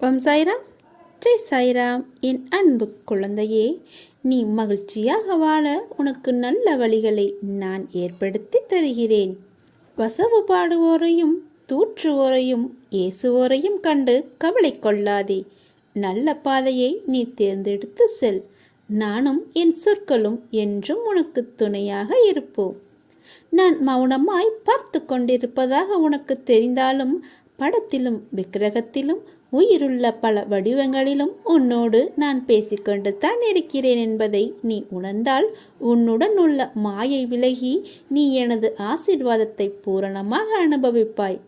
ஓம் சாய்ராம். ஜெய் சாய்ராம். என் அன்பு குழந்தையே நீ மகிழ்ச்சியாக வாழ உனக்கு நல்ல வழிகளை நான் ஏற்படுத்தி தருகிறேன். வசவு பாடுவோரையும் தூற்றுவோரையும் ஏசுவோரையும் கண்டு கவலை கொள்ளாதே. நல்ல பாதையை நீ தேர்ந்தெடுத்து செல். நானும் என் சொற்களும் என்றும் உனக்கு துணையாக இருப்போம். நான் மௌனமாய் பார்த்து கொண்டிருப்பதாக உனக்கு தெரிந்தாலும் படத்திலும் விக்கிரகத்திலும் உயிருள்ள பல வடிவங்களிலும் உன்னோடு நான் பேசிக்கொண்டு தான் இருக்கிறேன் என்பதை நீ உணர்ந்தால் உன்னுடன் உள்ள மாயை விலகி நீ எனது ஆசிர்வாதத்தை பூரணமாக அனுபவிப்பாய்.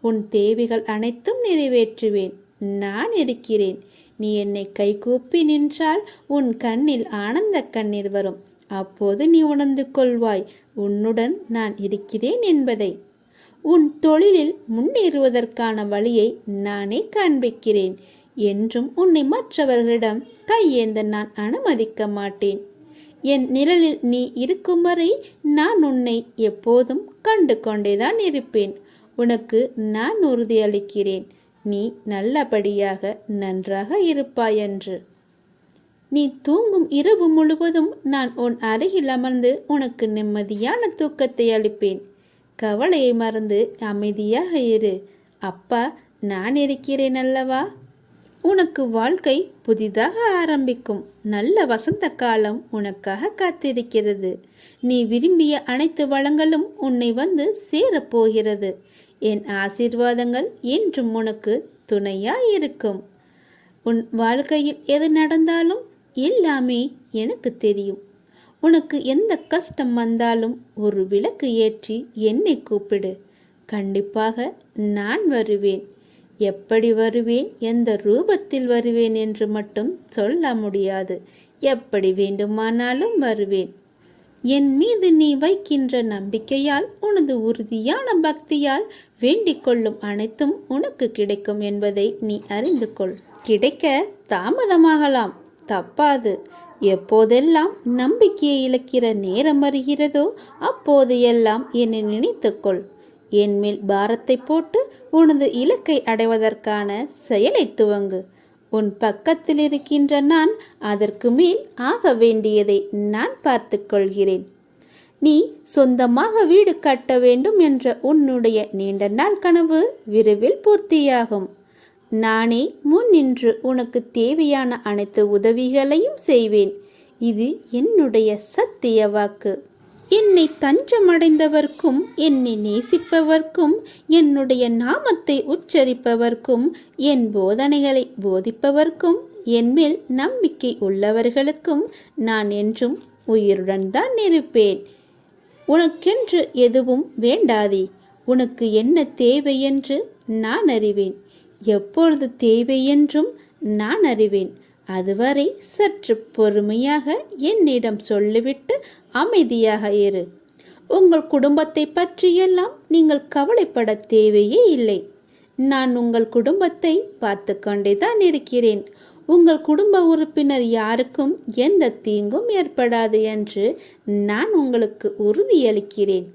உன் தேவைகள் அனைத்தும் நிறைவேற்றுவேன். நான் இருக்கிறேன். நீ என்னை கைகூப்பி நின்றால் உன் கண்ணில் ஆனந்த கண்ணீர் வரும். அப்போது நீ உணர்ந்து கொள்வாய் உன்னுடன் நான் இருக்கிறேன் என்பதை. உன் தொழிலில் முன்னேறுவதற்கான வழியை நானே காண்பிக்கிறேன் என்றும் உன்னை மற்றவர்களிடம் கையேந்த நான் அனுமதிக்க மாட்டேன். என் நிழலில் நீ இருக்கும் வரை நான் உன்னை எப்போதும் கண்டு கொண்டேதான் இருப்பேன். உனக்கு நான் உறுதியளிக்கிறேன் நீ நல்லபடியாக நன்றாக இருப்பாய் என்று. நீ தூங்கும் இரவு முழுவதும் நான் உன் அருகில் அமர்ந்து உனக்கு நிம்மதியான தூக்கத்தை அளிப்பேன். கவலையை மறந்து அமைதியாக இரு. அப்பா நான் இருக்கிறேன் அல்லவா? உனக்கு வாழ்க்கை புதிதாக ஆரம்பிக்கும். நல்ல வசந்த காலம் உனக்காக காத்திருக்கிறது. நீ விரும்பிய அனைத்து வளங்களும் உன்னை வந்து சேரப்போகிறது என் ஆசீர்வாதங்கள் என்றும் உனக்கு துணையாய் இருக்கும். உன் வாழ்க்கையில் எது நடந்தாலும் எல்லாமே எனக்கு தெரியும். உனக்கு எந்த கஷ்டம் வந்தாலும் ஒரு விளக்கு ஏற்றி என்னை கூப்பிடு. கண்டிப்பாக நான் வருவேன். எப்படி வருவேன்? எந்த ரூபத்தில் வருவேன் என்று மட்டும் சொல்ல முடியாது. எப்படி வேண்டுமானாலும் வருவேன். என் மீது நீ வைக்கின்ற நம்பிக்கையால் உனது உறுதியான பக்தியால் வேண்டிக் கொள்ளும் அனைத்தும் உனக்கு கிடைக்கும் என்பதை நீ அறிந்து கொள். கிடைக்க தாமதமாகலாம். தப்பாது. எப்போதெல்லாம் நம்பிக்கையை இழக்கிற நேரம் வருகிறதோ அப்போது எல்லாம் என்னை நினைத்துக்கொள். என் மேல் பாரத்தை போட்டு உனது இலக்கை அடைவதற்கான செயலை துவங்கு. உன் பக்கத்தில் இருக்கின்ற நான் அதற்கு மேல் ஆக வேண்டியதை நான் பார்த்து கொள்கிறேன். நீ சொந்தமாக வீடு கட்ட வேண்டும் என்ற உன்னுடைய நீண்ட நாள் கனவு விரைவில் பூர்த்தியாகும். நானே முன் நின்று உனக்கு தேவையான அனைத்து உதவிகளையும் செய்வேன். இது என்னுடைய சத்திய வாக்கு. என்னை தஞ்சமடைந்தவர்க்கும் என்னை நேசிப்பவர்க்கும் என்னுடைய நாமத்தை உச்சரிப்பவர்க்கும் என் போதனைகளை போதிப்பவர்க்கும் என்மேல் நம்பிக்கை உள்ளவர்களுக்கும் நான் என்றும் உயிருடன் தான் இருப்பேன். உனக்கென்று எதுவும் வேண்டாதே. உனக்கு என்ன தேவை என்று நான் அறிவேன். எப்பொழுது தேவை என்றும் நான் அறிவேன். அதுவரை சற்று பொறுமையாக என்னிடம் சொல்லிவிட்டு அமைதியாக இரு. உங்கள் குடும்பத்தை பற்றியெல்லாம் நீங்கள் கவலைப்பட தேவையே இல்லை. நான் உங்கள் குடும்பத்தை பார்த்து தான் இருக்கிறேன். உங்கள் குடும்ப உறுப்பினர் யாருக்கும் எந்த தீங்கும் ஏற்படாது என்று நான் உங்களுக்கு உறுதியளிக்கிறேன்.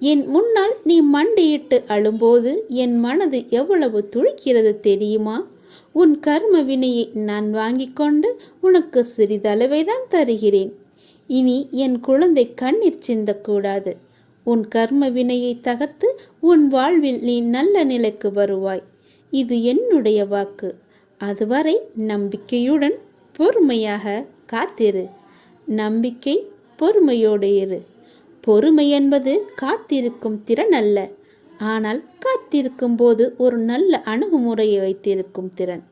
என் முன்னால் நீ மண்டியிட்டு அழும்போது என் மனது எவ்வளவு துழிக்கிறது தெரியுமா? உன் கர்ம வினையை நான் வாங்கிக் கொண்டு உனக்கு சிறிதளவை தான் தருகிறேன். இனி என் குழந்தை கண்ணீர் சிந்தக்கூடாது. உன் கர்ம வினையை தகர்த்து உன் வாழ்வில் நீ நல்ல நிலைக்கு வருவாய். இது என்னுடைய வாக்கு. அதுவரை நம்பிக்கையுடன் பொறுமையாக காத்திரு. நம்பிக்கை பொறுமையோடு இரு. பொறுமை என்பது காத்திருக்கும் திறன் அல்ல. ஆனால் காத்திருக்கும் போது ஒரு நல்ல அணுகுமுறையை வைத்திருக்கும் திறன்.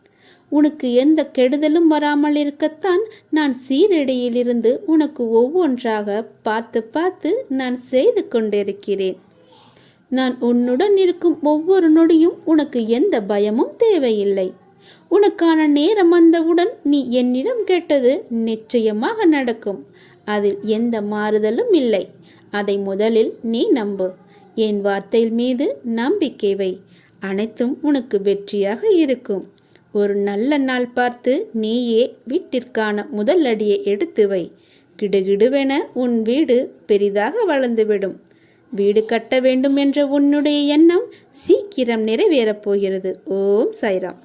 உனக்கு எந்த கெடுதலும் வராமல் இருக்கத்தான் நான் சீரடியிலிருந்து உனக்கு ஒவ்வொன்றாக பார்த்து பார்த்து நான் செய்து கொண்டிருக்கிறேன். நான் உன்னுடன் இருக்கும் ஒவ்வொரு நொடியும் உனக்கு எந்த பயமும் தேவையில்லை. உனக்கான நேரம் வந்தவுடன் நீ என்னிடம் கேட்டது நிச்சயமாக நடக்கும். அதில் எந்த மாறுதலும் இல்லை. அதை முதலில் நீ நம்பு. என் வார்த்தையில் மீது நம்பிக்கை வை. அனைத்தும் உனக்கு வெற்றியாக இருக்கும். ஒரு நல்ல நாள் பார்த்து நீயே வீட்டிற்கான முதல் அடியை எடுத்து வை. கிடுகிடுவென உன் வீடு பெரிதாக வளர்ந்துவிடும். வீடு கட்ட வேண்டும் என்ற உன்னுடைய எண்ணம் சீக்கிரம் நிறைவேறப் போகிறது. ஓம் சாய்ராம்.